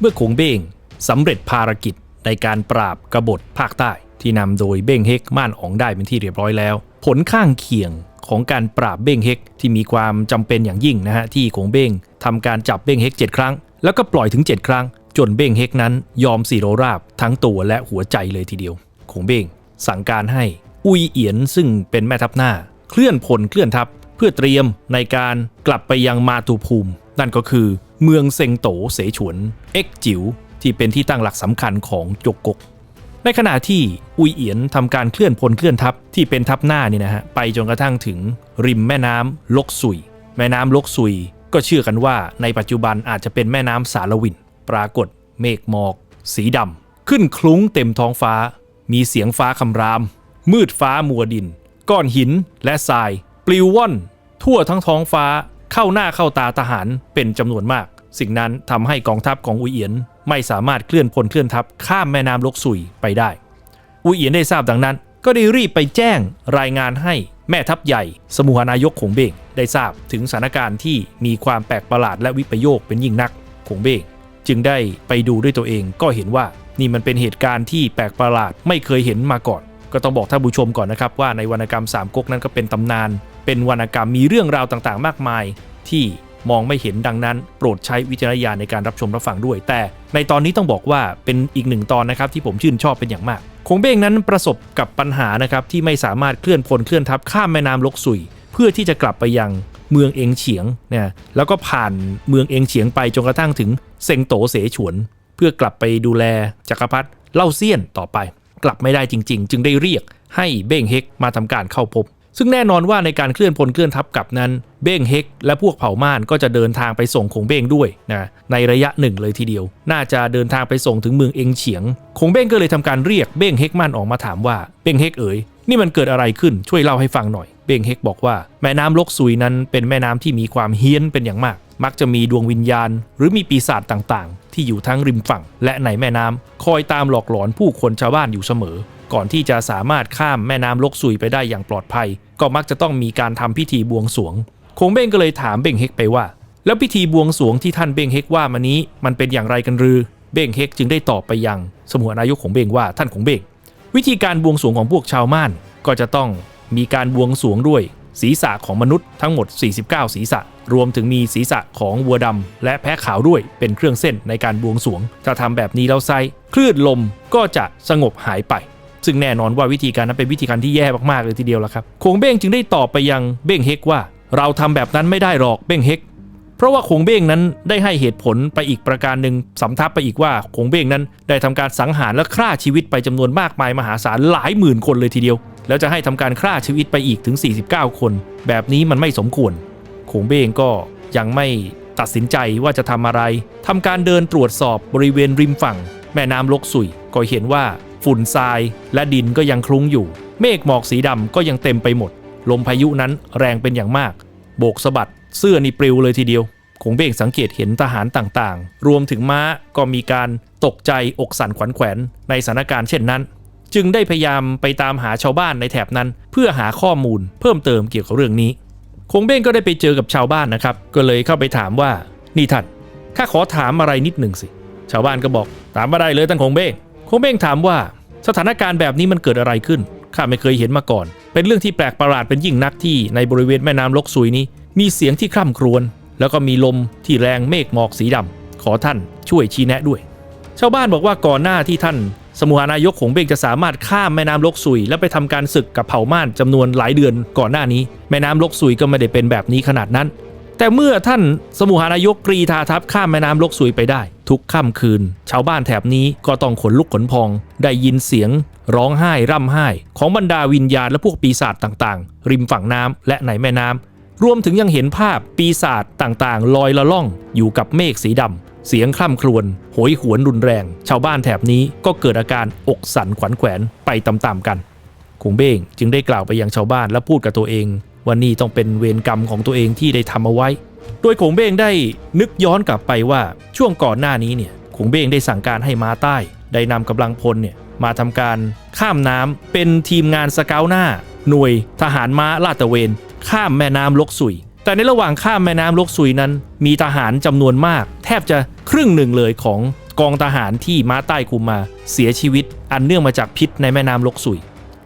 เมื่อขงเบ้งสำเร็จภารกิจในการปราบกบฏภาคใต้ที่นำโดยเบ้งเฮกม่านอ๋องได้เป็นที่เรียบร้อยแล้ว ผลข้างเคียงของการปราบเบ้งเฮกที่มีความจำเป็นอย่างยิ่งนะฮะที่ขงเบ้งทำการจับเบ้งเฮก7 ครั้ง แล้วก็ปล่อยถึง 7 ครั้ง จนเบ้งเฮกนั้นยอมสีโรราบทั้งตัวและหัวใจเลยทีเดียวขงเบ้งสั่งการให้อุยเอียนซึ่งเป็นแม่ทัพหน้า เคลื่อนพลเคลื่อนทัพ เพื่อเตรียมในการกลับไปยังมาตุภูมิ นั่นก็คือเมืองเซงโตเสฉวนเอ็กจิ๋วที่เป็นที่ตั้งหลักสำคัญของจกกก ในขณะที่อุยเอียนทำการเคลื่อนพลเคลื่อนทัพที่เป็นทัพหน้านี่นะฮะไปจนกระทั่งถึงริมแม่น้ำลกซุย แม่น้ำลกซุย ก็เชื่อกันว่าในปัจจุบันอาจจะเป็นแม่น้ำสารวิน ปรากฏ เมฆหมอก สีดำขึ้นคลุ้งเต็มท้องฟ้า มีเสียงฟ้าคำราม มืดฟ้ามัวดิน ก้อนหินและทราย ปลิวว่อน ทั่วทั้งท้องฟ้าเข้าหน้าเข้าตาทหารเป็นจำนวนมาก สิ่งนั้นทำให้กองทัพของอุยเอียนไม่สามารถเคลื่อนพลเคลื่อนทัพข้ามแม่น้ำลกซุยไปได้ อุยเอียนได้ทราบดังนั้น ก็ได้รีบไปแจ้งรายงานให้แม่ทัพใหญ่ สมุหานายกขงเบงได้ทราบถึงสถานการณ์ที่มีความแปลกประหลาดและวิปโยคเป็นยิ่งนักขงเบงจึงได้ไปดูด้วยตัวเองก็เห็นว่านี่มันเป็นเหตุการณ์ที่แปลกประหลาดไม่เคยเห็นมาก่อน ก็ต้องบอกท่านผู้ชมก่อนนะครับว่าในวรรณกรรมสามก๊กนั้นก็เป็นตำนานเป็นวรรณกรรมมีเรื่องราวต่างๆ มากมาย ที่มองไม่เห็นดังนั้น โปรดใช้วิจารณญาณในการรับชมรับฟังด้วย แต่ในตอนนี้ต้องบอกว่าเป็นอีกหนึ่งตอนนะครับที่ผมชื่นชอบเป็นอย่างมากคงเบ้งนั้นประสบกับปัญหานะครับที่ไม่สามารถเคลื่อนพลเคลื่อนทัพข้ามแม่น้ำลกซุย เพื่อที่จะกลับไปยังเมืองเองเฉียงนะแล้วก็ผ่านเมืองเองเฉียงไปจนกระทั่งถึงเซงโตเสฉวน เพื่อกลับไปดูแลจักรพรรดิเล่าเซียนต่อไป กลับไม่ได้จริง ๆ จึงได้เรียกให้เบ้งเฮกมาทำการเข้าพบ ซึ่งแน่นอนว่าในการเคลื่อนพลเคลื่อนทัพกลับนั้น เบ้งเฮกและพวกเผ่าม่านก็จะเดินทางไปส่งคงเบ้งด้วยนะในระยะหนึ่งเลยทีเดียว น่าจะเดินทางไปส่งถึงเมืองเองเฉียง คงเบ้งก็เลยทำการเรียกเบ้งเฮกมั่นออกมาถามว่าเบ้งเฮกเอ๋ยนี่มันเกิดอะไรขึ้นช่วยเล่าให้ฟังหน่อย เบ้งเฮกบอกว่า แม่น้ำลกซุยนั้นเป็นแม่น้ำที่มีความเฮี้ยนเป็นอย่างมาก มักจะมีดวงวิญญาณ หรือมีปีศาจต่างๆ ที่อยู่ทั้งริมฝั่งและในแม่น้ำคอยตามหลอกหลอนผู้คนชาวบ้านอยู่เสมอ ก่อนที่จะสามารถข้ามแม่น้ำลกซุยไปได้อย่างปลอดภัย ก็มักจะต้องมีการทำพิธีบวงสวง คงเบ้งก็เลยถามเบ้งเฮกไปว่า แล้วพิธีบวงสวงที่ท่านเบ้งเฮกว่ามานี้มันเป็นอย่างไรกันหรือ เบ้งเฮกจึงได้ตอบไปยังสมุหนายกของเบ้งว่าท่านของเบ้งวิธีการบวงสวงของพวกชาวม่านก็จะต้องมีการบวงสวงด้วยศีรษะของมนุษย์ทั้งหมด 49 ศีรษะ รวมถึงมีศีรษะของวัวดำและแพะขาวด้วยเป็นเครื่องเส้นในการบวงสวง ถ้าทำแบบนี้แล้วไซคลื่นลมก็จะสงบหายไป ซึ่งแน่นอนว่าวิธีการนั้นเป็นวิธีการที่แย่มากๆเลยทีเดียวละครับคงเบ้งจึงได้ตอบไปยังเบ้งเฮกว่า เราทำแบบนั้นไม่ได้หรอกเบ้งเฮกเพราะว่าคงเบ้งนั้นได้ให้เหตุผลไปอีกประการหนึ่งสำทับไปอีกว่าคงเบ้งนั้น ได้ทำการสังหารและฆ่าชีวิตไปจำนวนมากมายมหาศาลหลายหมื่นคนเลยทีเดียว แล้วจะให้ทำการฆ่าชีวิตไปอีกถึง 49 คน แบบนี้มันไม่สมควรคงเบ้งก็ยังไม่ตัดสินใจว่าจะทำอะไรทำการเดินตรวจสอบบริเวณริมฝั่ง แม่น้ำลกสุยก็เห็นว่า ฝุ่นทรายและดินก็ยังคลุ้งอยู่ เมฆหมอกสีดำก็ยังเต็มไปหมด ลมพายุนั้นแรงเป็นอย่างมาก โบกสะบัดเสื้อนี่ปลิวเลยทีเดียวคงเบ้งสังเกตเห็นทหารต่างๆ รวมถึงม้าก็มีการตกใจอกสั่นขวัญแขวนในสถานการณ์เช่นนั้น จึงได้พยายามไปตามหาชาวบ้านในแถบนั้น เพื่อหาข้อมูลเพิ่มเติมเกี่ยวกับเรื่องนี้ คงเบ้งก็ได้ไปเจอกับชาวบ้านนะครับ ก็เลยเข้าไปถามว่า นี่ท่านข้าขอถามอะไรนิดหนึ่งสิ ชาวบ้านก็บอก ถามมาได้เลยท่านคงเบ้ง คงเบ้งถามว่าสถานการณ์แบบนี้มันเกิดอะไรขึ้น ข้าไม่เคยเห็นมาก่อน เป็นเรื่องที่แปลกประหลาดเป็นยิ่งนักที่ในบริเวณแม่น้ำลกซุยนี้ มีเสียงที่คร่ำครวญแล้วก็มีลมที่แรงเมฆหมอกสีดำขอท่านช่วยชี้แนะด้วย ชาวบ้านบอกว่าก่อนหน้าที่ท่าน สมุหานายกของเบงจะสามารถข้ามแม่น้ำลกซุย และไปทำการศึกกับเผ่าม่านจำนวนหลายเดือนก่อนหน้านี้ แม่น้ำลกซุยก็ไม่ได้เป็นแบบนี้ขนาดนั้น แต่เมื่อท่านสมุหานายกกรีธาทัพข้ามแม่น้ำลกซุยไปได้ ทุกค่ำคืน ชาวบ้านแถบนี้ก็ต้องขนลุกขนพอง ได้ยินเสียง ร้องไห้ร่ำไห้ ของบรรดาวิญญาณและพวกปีศาจต่างๆ ริมฝั่งน้ำและในแม่น้ำรวมถึงยังเห็นภาพปีศาจต่างๆ ลอยละล่อง อยู่กับเมฆสีดำเสียงคร่ำครวญโหยหวนรุนแรง ชาวบ้านแถบนี้ก็เกิดอาการอกสั่นขวัญแขวนไปตามๆกันคุงเบ้งจึงได้กล่าวไปยังชาวบ้านและพูดกับตัวเองว่านี่ต้องเป็นเวรกรรมของตัวเองที่ได้ทำเอาไว้ โดยคงเบ้งได้นึกย้อนกลับไปว่าช่วงก่อนหน้านี้เนี่ยคงเบ้งได้สั่งการให้มาใต้ ได้นำกำลังพลเนี่ยมาทำการข้ามน้ำเป็นทีมงานสเกาหน้า หน่วยทหารม้าลาดตระเวน ข้ามแม่น้ำลกสุย แต่ในระหว่างข้ามแม่น้ำลกซุยนั้น มีทหารจำนวนมาก แทบจะครึ่งหนึ่งเลยของกองทหารที่ม้าใต้คุมมาเสียชีวิต อันเนื่องมาจากพิษในแม่น้ำลกสุย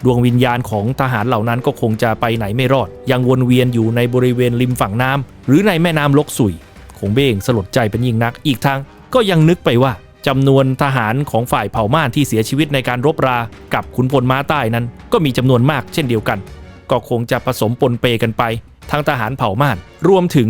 ดวงวิญญาณของทหารเหล่านั้นก็คงจะไปไหนไม่รอด ยังวนเวียนอยู่ในบริเวณริมฝั่งน้ำหรือในแม่น้ำลกสุยคงเบ้งสลดใจเป็นยิ่งนักอีกทั้งก็ยังนึกไปว่าจำนวนทหารของฝ่ายเผ่าม่านที่เสียชีวิตในการรบรา กับขุนพลม้าใต้นั้น ก็มีจำนวนมากเช่นเดียวกัน ก็คงจะผสมปนเปกันไปทั้งทหารเผ่าม่าน รวมถึง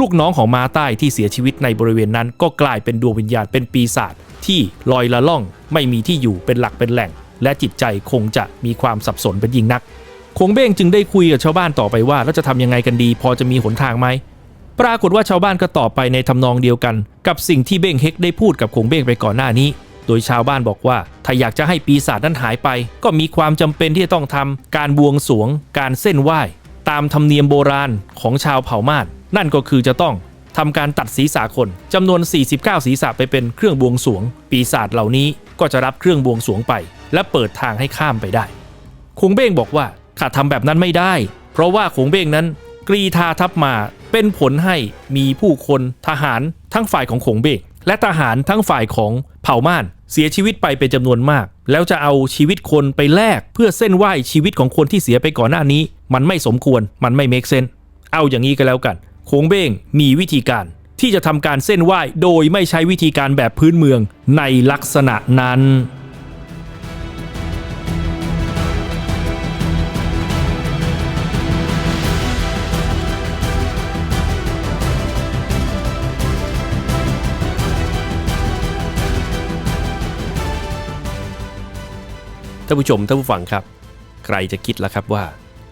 ลูกน้องของม้าใต้ที่เสียชีวิตในบริเวณนั้น ก็กลายเป็นดวงวิญญาณเป็นปีศาจที่ลอยละล่อง ไม่มีที่อยู่เป็นหลักเป็นแหล่ง และจิตใจคงจะมีความสับสนเป็นยิ่งนัก คงเบ้งจึงได้คุยกับชาวบ้านต่อไปว่าแล้วจะทำยังไงกันดี พอจะมีหนทางไหม ปรากฏว่าชาวบ้านก็ตอบไปในทำนองเดียวกัน กับสิ่งที่เบ้งเฮกได้พูดกับคงเบ้งไปก่อนหน้านี้ โดยชาวบ้านบอกว่าถ้าอยากจะให้ปีศาจนั้นหายไป ก็มีความจำเป็นที่จะต้องทำการบวงสวง การเส้นไหว้ตามธรรมเนียมโบราณของชาวเผ่าม่านนั่นก็คือจะต้องทำการตัดศีรษะคนจำนวน 49 ศีรษะไปเป็นเครื่องบวงสวง ปีศาจเหล่านี้ก็จะรับเครื่องบวงสวงไป และเปิดทางให้ข้ามไปได้คงเบ้งบอกว่าข้าทำแบบนั้นไม่ได้ เพราะว่าคงเบ้งนั้นกรีธาทัพมาเป็นผลให้มีผู้คนทหารทั้งฝ่ายของคงเบ้งและทหารทั้งฝ่ายของเผ่าม่าน เสียชีวิตไปเป็นจำนวนมาก แล้วจะเอาชีวิตคนไปแลกเพื่อเส้นไหวชีวิตของคนที่เสียไปก่อนหน้านี้ มันไม่สมควรมันไม่เมคเซนเอาอย่างนี้ก็แล้วกันคงเบ้งมีวิธีการที่จะทำการเส้นไหว้โดยไม่ใช้วิธีการแบบพื้นเมืองในลักษณะนั้น ท่านผู้ชมท่านผู้ฟังครับ ใครจะคิดล่ะครับว่า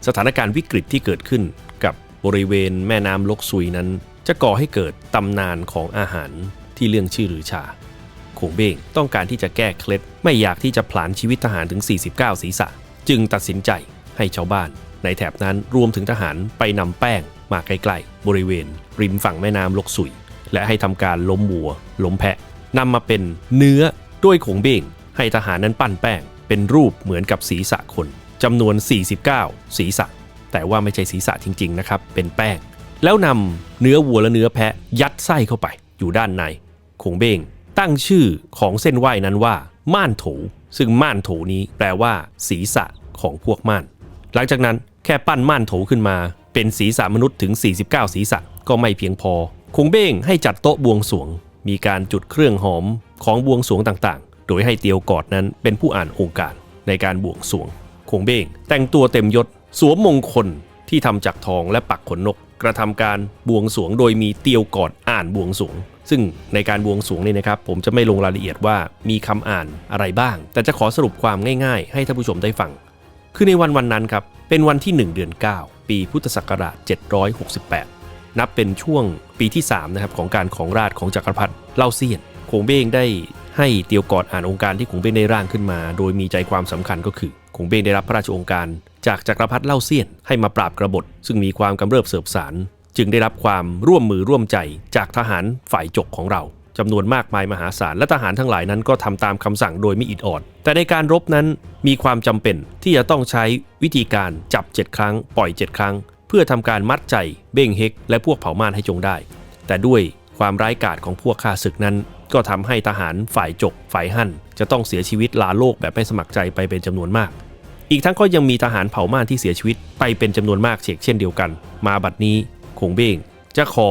สถานการณ์วิกฤตที่เกิดขึ้นกับบริเวณแม่น้ำลกซุยนั้น จะก่อให้เกิดตำนานของอาหารที่เรื่องชื่อหรือชาคงเบ้งต้องการที่จะแก้เคล็ดไม่อยากที่จะผลาญชีวิตทหารถึง 49 ศีรษะ จึงตัดสินใจให้ชาวบ้าน ในแถบนั้นรวมถึงทหารไปนำแป้งมาใกล้ๆ บริเวณ ริมฝั่งแม่น้ำลกซุย และให้ทำการล้มวัว ล้มแพะนำมาเป็นเนื้อด้วยขงเบ้งให้ทหารนั้นปั้นแป้ง เป็นรูปเหมือนกับศีรษะคนจำนวน 49 ศีรษะ แต่ว่าไม่ใช่ศีรษะจริง ๆ นะครับ เป็นแป้ง แล้วนำเนื้อวัวและเนื้อแพะยัดไส้เข้าไปอยู่ด้านในคงเบ้งตั้งชื่อของเส้นไหว้นั้นว่า ม่านโถ ซึ่งม่านโถนี้แปลว่า ศีรษะของพวกม่าน หลังจากนั้นแค่ปั้นม่านโถขึ้นมา เป็นศีรษะมนุษย์ถึง 49 ศีรษะก็ไม่เพียงพอคงเบ้งให้จัดโต๊ะบวงสวง มีการจุดเครื่องหอมของบวงสวงต่าง โดยให้เตียวกอดนั้นเป็นผู้อ่านองค์การในการบวงสวงคงเบ้งแต่งตัวเต็มยศสวมมงคลที่ทำจากทองและปักขนนก กระทำการบวงสวงโดยมีเตียวกอดอ่านบวงสวง ซึ่งในการบวงสวงนี่นะครับ ผมจะไม่ลงรายละเอียดว่ามีคำอ่านอะไรบ้าง แต่จะขอสรุปความง่ายๆ ให้ท่านผู้ชมได้ฟัง คือในวันวันนั้นครับเป็นวันที่ 1 เดือน 9 ปีพุทธศักราช 768 นับเป็นช่วงปีที่3นะครับของการของราชของจักรพรรดิเล่าเซียนคงเบ้งได้ ให้เตียวกอดอ่านองค์การที่คงเบ้งได้ร่างขึ้นมา โดยมีใจความสำคัญก็คือคงเบ้งได้รับพระราชองค์การ จากจักรพรรดิเล่าเซียนให้มาปราบกระบฏ ซึ่งมีความกำเริบเสบสาร จึงได้รับความร่วมมือร่วมใจจากทหารฝ่ายจกของเราจำนวนมากมายมหาศาลและทหารทั้งหลายนั้นก็ทำตามคำสั่งโดยไม่อิดออด แต่ในการรบนั้นมีความจำเป็นที่จะต้องใช้วิธีการจับ 7 ครั้ง ปล่อย 7 ครั้ง เพื่อทำการมัดใจเบ้งเฮกและพวกเผ่าม่านให้จงได้ แต่ด้วยความร้ายกาจของพวกข้าศึกนั้น ก็ทำให้ทหารฝ่ายจกฝ่ายหั่นจะต้องเสียชีวิตลาโลกแบบไม่สมัครใจไปเป็นจำนวนมาก อีกทั้งก็ยังมีทหารเผ่าม่านที่เสียชีวิตไปเป็นจำนวนมากเชกเช่นเดียวกัน มาบัดนี้คงเบ้งจะขอ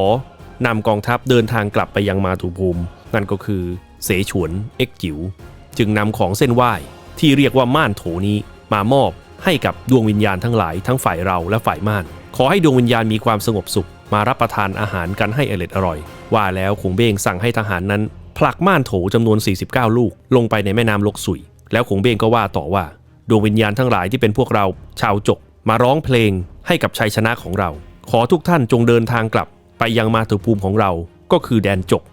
นำกองทัพเดินทางกลับไปยังมาตุภูมิ นั่นก็คือเสฉวนเอ็กจิ๋วจึงนำของเส้นไหว้ที่เรียกว่าม่านโถนี้มามอบให้กับดวงวิญญาณทั้งหลายทั้งฝ่ายเราและฝ่ายม่าน ขอให้ดวงวิญญาณมีความสงบสุข มารับประทานอาหารกันให้อร่อยอร่อยว่าแล้วคงเบ้งสั่งให้ทหารนั้น ผลักม่านโถจำนวน 49 ลูก ลงไปในแม่น้ำลกสุย แล้วคงเบ้งก็ว่าต่อว่า ดวงวิญญาณทั้งหลายที่เป็นพวกเรา ชาวจก มาร้องเพลงให้กับชัยชนะของเรา ขอทุกท่านจงเดินทางกลับ ไปยังมาตุภูมิของเรา ก็คือแดนจก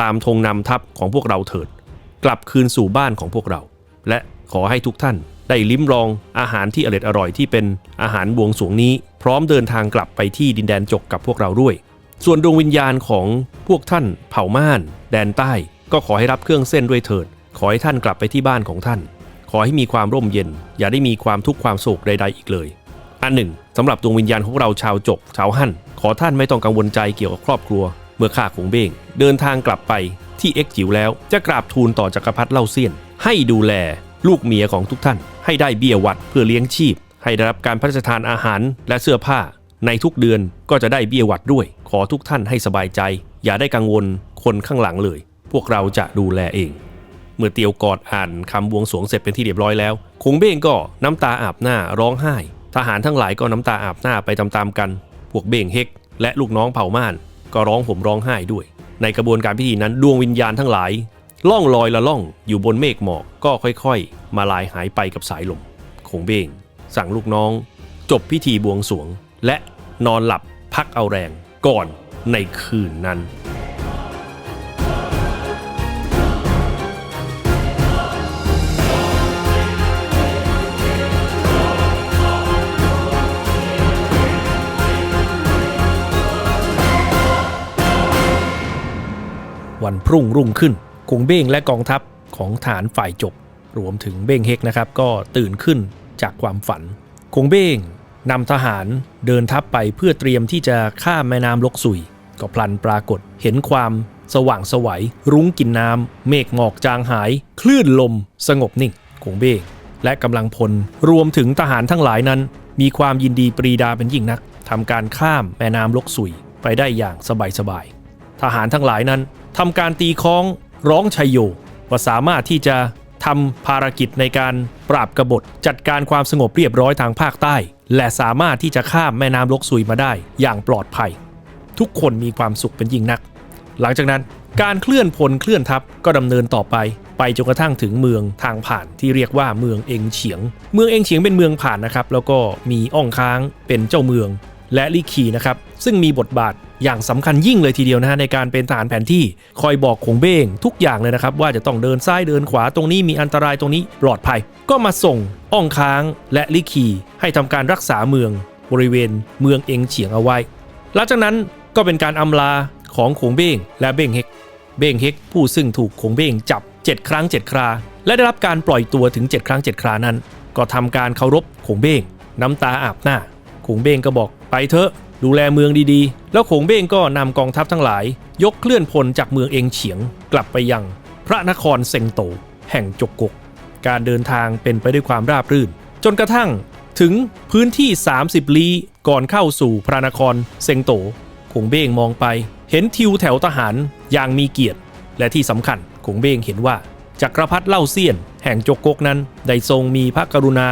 ตามธงนำทัพของพวกเราเถิด กลับคืนสู่บ้านของพวกเรา และขอให้ทุกท่านได้ลิ้มลองอาหารที่อร่อยอร่อยที่เป็นอาหารบวงสวงนี้ พร้อมเดินทางกลับไปที่ดินแดนจกกับพวกเราด้วย ส่วนดวงวิญญาณของพวกท่านเผ่าม่าน แดนใต้ ก็ขอให้รับเครื่องเส้นด้วยเถิด ขอให้ท่านกลับไปที่บ้านของท่าน ขอให้มีความร่มเย็น อย่าได้มีความทุกข์ความโศกใด ๆ อีกเลย อันหนึ่งสำหรับดวงวิญญาณของเราชาวจกชาวหั่น ขอท่านไม่ต้องกังวลใจเกี่ยวกับครอบครัว เมื่อข้าคงเบ้งเดินทางกลับไปที่เอ็กจิ๋วแล้วจะกราบทูลต่อจักรพรรดิเล่าเซียน ให้ดูแลลูกเมียของทุกท่าน ให้ได้เบี้ยวัดเพื่อเลี้ยงชีพ ให้ได้รับการพระราชทานอาหารและเสื้อผ้า ในทุกเดือนก็จะได้เบี้ยวัดด้วย ขอทุกท่านให้สบายใจ อย่าได้กังวลคนข้างหลังเลย พวกเราจะดูแลเอง เมื่อเตียวกอดอ่านคำบวงสวงเสร็จเป็นที่เรียบร้อยแล้ว คงเบ้งก็น้ำตาอาบหน้าร้องไห้ ทหารทั้งหลายก็น้ำตาอาบหน้าไปตามๆกัน พวกเบ้งเฮกและลูกน้องเผ่าม่าน ก็ร้องผมร้องไห้ด้วย ในกระบวนการพิธีนั้นดวงวิญญาณทั้งหลาย ล่องลอยละล่องอยู่บนเมฆหมอกก็ค่อยๆ มาลายหายไปกับสายลมคงเบ้งสั่งลูกน้อง จบพิธีบวงสวง และนอนหลับพักเอาแรงก่อนในคืนนั้น วันพรุ่งรุ่งขึ้นคงเบ้งและกองทัพของฐานฝ่ายจบ รวมถึงเบ้งเฮกนะครับ ก็ตื่นขึ้นจากความฝันคงเบ้ง นำทหารเดินทัพไปเพื่อเตรียมที่จะข้ามแม่น้ำลกสุย ก็พลันปรากฏเห็นความสว่างสวัย รุ้งกินน้ำ เมฆหมอกจางหาย คลื่นลม สงบนิ่งคงเบ้งและกำลังพลรวมถึงทหารทั้งหลายนั้น มีความยินดีปรีดาเป็นยิ่งนักทำการข้ามแม่น้ำลกสุยไปได้อย่างสบายๆทหารทั้งหลายนั้นทำการตีค้องร้องชัยโยว่าสามารถที่จะ ทำภารกิจในการปราบกบฏ จัดการความสงบเรียบร้อยทางภาคใต้ และสามารถที่จะข้ามแม่น้ำลกซุยมาได้อย่างปลอดภัย ทุกคนมีความสุขเป็นยิ่งนัก หลังจากนั้นการเคลื่อนพลเคลื่อนทัพก็ดำเนินต่อไปไปจนกระทั่งถึงเมืองทางผ่านที่เรียกว่าเมืองเองเฉียง เมืองเองเฉียงเป็นเมืองผ่านนะครับ แล้วก็มีอ่องค้างเป็นเจ้าเมือง และลี่คีนะครับ ซึ่งมีบทบาทอย่างสำคัญยิ่งเลยทีเดียวนะฮะในการเป็นทหารแผนที่คอยบอกคงเบ้งทุกอย่างเลยนะครับ ว่าจะต้องเดินซ้ายเดินขวาตรงนี้มีอันตรายตรงนี้ปลอดภัย ก็มาส่งอ่องค้างและลี่คีให้ทำการรักษาเมือง บริเวณเมืองเองเฉียงเอาไว้ หลังจากนั้นก็เป็นการอำลาของขงเบ้งและเบ้งเฮกเบ้งเฮกผู้ซึ่งถูกขงเบ้งจับ 7 ครั้ง 7 ครา และได้รับการปล่อยตัวถึง 7 ครั้ง 7 ครานั้น ก็ทำการเคารพขงเบ้งน้ำตาอาบหน้าขงเบ้งก็บอกไปเถอะ ดูแลเมืองดีๆ แล้วขงเบ้งก็นำกองทัพทั้งหลาย ยกเคลื่อนพลจากเมืองเองเฉียง กลับไปยัง พระนครเซงโต แห่งจกกก การเดินทางเป็นไปด้วยความราบรื่น จนกระทั่งถึงพื้นที่ 30 ลี้ก่อนเข้าสู่พระนครเซงโตคงเบ้งมองไป เห็นทิวแถวทหารอย่างมีเกียรติ และที่สำคัญคงเบ้งเห็นว่าจักรพรรดิเล่าเซียน แห่งจกกกนั้น ได้ทรงมีพระกรุณา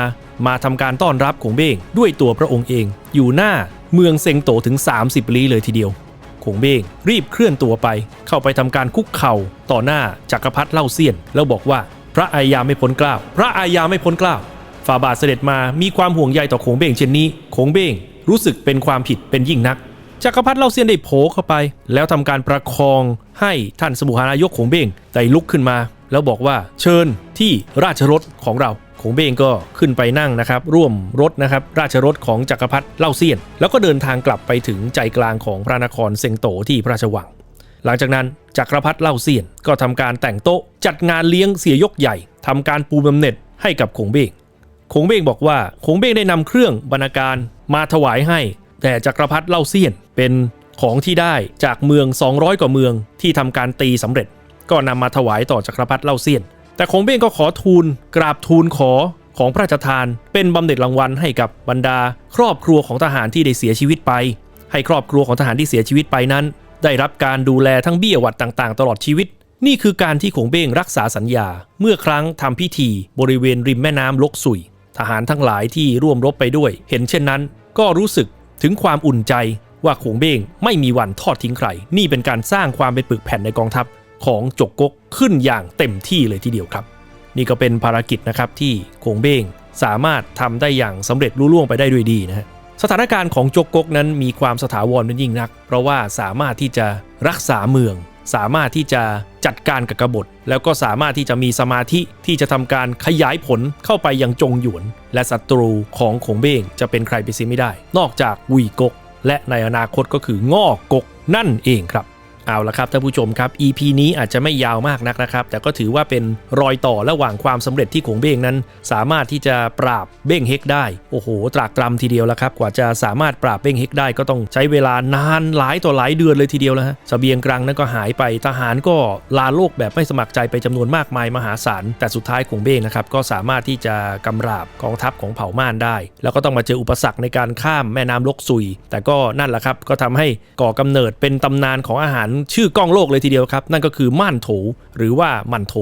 มาทำการต้อนรับคงเบ้งด้วยตัวพระองค์เองอยู่หน้า เมืองเซ็งโตถึง 30 ลี้เลยทีเดียวคงเบ้งรีบเคลื่อนตัวไป เข้าไปทำการคุกเข่าต่อหน้าจักรพรรดิเล่าเซียน แล้วบอกว่าพระอายาไม่พ้นกล้าว พระอายาไม่พ้นกล้าวฝ่าบาทเสด็จมามีความห่วงใยต่อคงเบ้งเช่นนี้คงเบ้งรู้สึกเป็นความผิดเป็นยิ่งนักจักรพรรดิเล่าเซียนได้โผล่เข้าไป แล้วทำการประคองให้ท่านสมุหานายกขงเบ้งได้ลุกขึ้นมา แล้วบอกว่าเชิญที่ราชรถของเราคงเบงก็ขึ้นไปนั่งนะครับ ร่วมรถนะครับ ราชรถของจักรพรรดิเล่าเซียน แล้วก็เดินทางกลับไปถึงใจกลางของพระนครเซงโตที่พระราชวัง หลังจากนั้นจักรพรรดิเล่าเซียนก็ทำการแต่งโต๊ะ จัดงานเลี้ยงเสียยกใหญ่ทำการปูบำเหน็จให้กับคงเบงคงเบงบอกว่าคงเบงได้นำเครื่องบรรณาการมาถวายให้ แต่จักรพรรดิเล่าเซียนเป็นของที่ได้จากเมือง 200 กว่าเมืองที่ทำการตีสำเร็จ ก็นำมาถวายต่อจักรพรรดิเล่าเซียน แต่คงเบ้งก็ขอทูลกราบทูลขอของพระราชทาน เป็นบำเหน็จรางวัลให้กับบรรดา ครอบครัวของทหารที่ได้เสียชีวิตไป ให้ครอบครัวของทหารที่เสียชีวิตไปนั้น ได้รับการดูแลทั้งเบี้ยหวัดต่างๆ ตลอดชีวิต นี่คือการที่ขงเบ้งรักษาสัญญา เมื่อครั้งทำพิธีบริเวณริมแม่น้ำลกสุย ทหารทั้งหลายที่ร่วมรบไปด้วย เห็นเช่นนั้น ก็รู้สึกถึงความอุ่นใจว่าขงเบ้งไม่มีวันทอดทิ้งใคร นี่เป็นการสร้างความเป็นปึกแผ่นในกองทัพ ของจกกกขึ้นอย่างเต็มที่เลยทีเดียวครับ นี่ก็เป็นภารกิจนะครับที่คงเบ้งสามารถทำได้อย่างสำเร็จรุ่ล่วงไปได้ด้วยดีนะฮะสถานการณ์ของจกกกนั้นมีความสถาวรเป็นยิ่งนัก เพราะว่าสามารถที่จะรักษาเมือง สามารถที่จะจัดการกับกบฏ แล้วก็สามารถที่จะมีสมาธิที่จะทำการขยายผลเข้าไปยังจงหยวน และศัตรูของขงเบ้งจะเป็นใครไปเสียไม่ได้ นอกจากวุยกก และในอนาคตก็คือง่อกกนั่นเองครับ เอาละครับท่านผู้ชมครับ EP นี้อาจจะไม่ยาวมากนักนะครับ แต่ก็ถือว่าเป็นรอยต่อระหว่างความสำเร็จที่ขงเบ้งนั้น สามารถที่จะปราบเบ้งเฮกได้ โอ้โห ตรากตรำทีเดียวแล้วครับ กว่าจะสามารถปราบเบ้งเฮกได้ก็ต้องใช้เวลานานหลายต่อหลายเดือนเลยทีเดียวแล้วฮะเสบียงกลางนั้นก็หายไปทหารก็ลาโลกแบบไม่สมัครใจไปจำนวนมากมายมหาศาลแต่สุดท้ายขงเบ้งนะครับก็สามารถที่จะกำราบกองทัพของเผ่าม่านได้ แล้วก็ต้องมาเจออุปสรรคในการข้ามแม่น้ำลกซุย แต่ก็นั่นแหละครับก็ทำให้ก่อกำเนิดเป็นตำนานของอาหารชื่อกล้องโลกเลยทีเดียวครับ นั่นก็คือม่านโถ หรือว่ามันโถ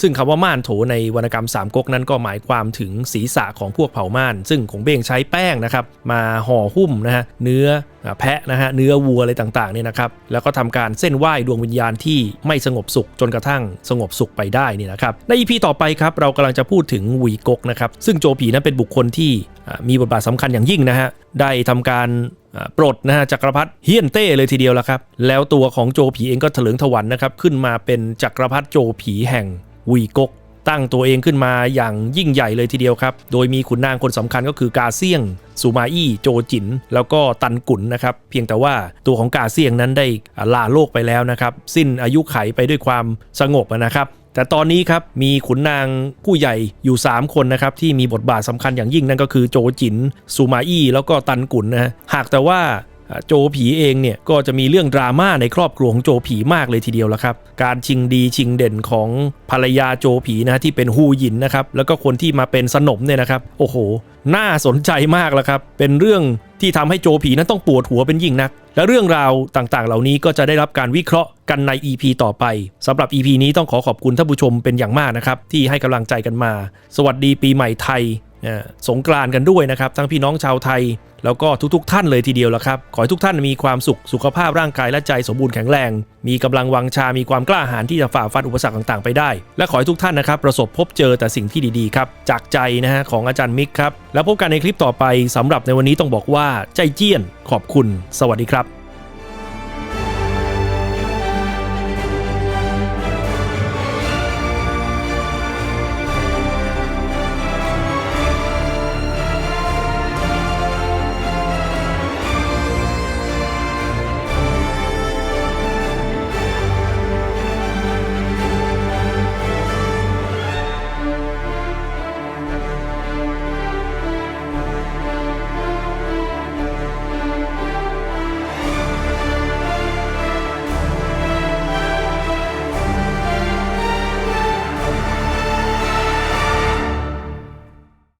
ซึ่งคำว่าม่านโถในวรรณกรรมสามก๊กนั้นก็หมายความถึงศีรษะของพวกเผ่าม่าน ซึ่งคงเบ้งใช้แป้งนะครับมาห่อหุ้มนะฮะเนื้อแพะนะฮะเนื้อวัวอะไรต่างๆเนี่ยนะครับแล้วก็ทำการเส้นไหว้ดวงวิญญาณที่ไม่สงบสุขจนกระทั่งสงบสุขไปได้นี่นะครับใน EP ต่อไปครับเรากำลังจะพูดถึงวีกกนะครับซึ่งโจผีนั้นเป็นบุคคลที่มีบทบาทสำคัญอย่างยิ่งนะฮะได้ทำการปลดนะฮะจักรพรรดิเฮียนเต้เลยทีเดียวละครับแล้วตัวของโจผีเองก็เถลิงถวันนะครับขึ้นมาเป็นจักรพรรดิโจผีแห่ง วีกกตั้งตัวเองขึ้นมาอย่างยิ่งใหญ่เลยทีเดียวครับ โดยมีขุนนางคนสำคัญก็คือกาเซียงซูมาอี้โจจิน แล้วก็ตันกุนนะครับ เพียงแต่ว่าตัวของกาเซียงนั้นได้ลาโลกไปแล้วนะครับ สิ้นอายุไขไปด้วยความสงบนะครับ แต่ตอนนี้ครับมีขุนนางผู้ใหญ่อยู่ 3 คนนะครับ ที่มีบทบาทสำคัญอย่างยิ่งนั่นก็คือโจจินซูมาอี้แล้วก็ตันกุนนะหากแต่ว่า โจผีเองเนี่ยก็จะมีเรื่องดราม่าในครอบครัวของโจผีมากเลยทีเดียวละครับ การชิงดีชิงเด่นของภรรยาโจผีนะที่เป็นฮูหยินนะครับแล้วก็คนที่มาเป็นสนมเนี่ยนะครับ โอ้โห น่าสนใจมากแล้วครับ เป็นเรื่องที่ทำให้โจผีนั้นต้องปวดหัวเป็นยิ่งนัก และเรื่องราวต่างๆ เหล่านี้ก็จะได้รับการวิเคราะห์กันใน EP ต่อไปสำหรับ EP นี้ต้องขอขอบคุณท่านผู้ชมเป็นอย่างมากนะครับที่ให้กำลังใจกันมา สวัสดีปีใหม่ไทยสงกรานกันด้วยนะครับ ทั้งพี่น้องชาวไทย แล้วก็ทุกๆ ท่านเลยทีเดียวละครับ ขอให้ทุกท่านมีความสุขสุขภาพร่างกายและใจสมบูรณ์แข็งแรง มีกำลังวังชา มีความกล้าหาญที่จะฝ่าฟันอุปสรรคต่างๆไปได้ และขอให้ทุกท่านนะครับประสบพบเจอแต่สิ่งที่ดีๆครับจากใจนะฮะของอาจารย์มิกครับแล้วพบกันในคลิปต่อไปสำหรับในวันนี้ต้องบอกว่าใจเจี้ยนขอบคุณ สวัสดีครับ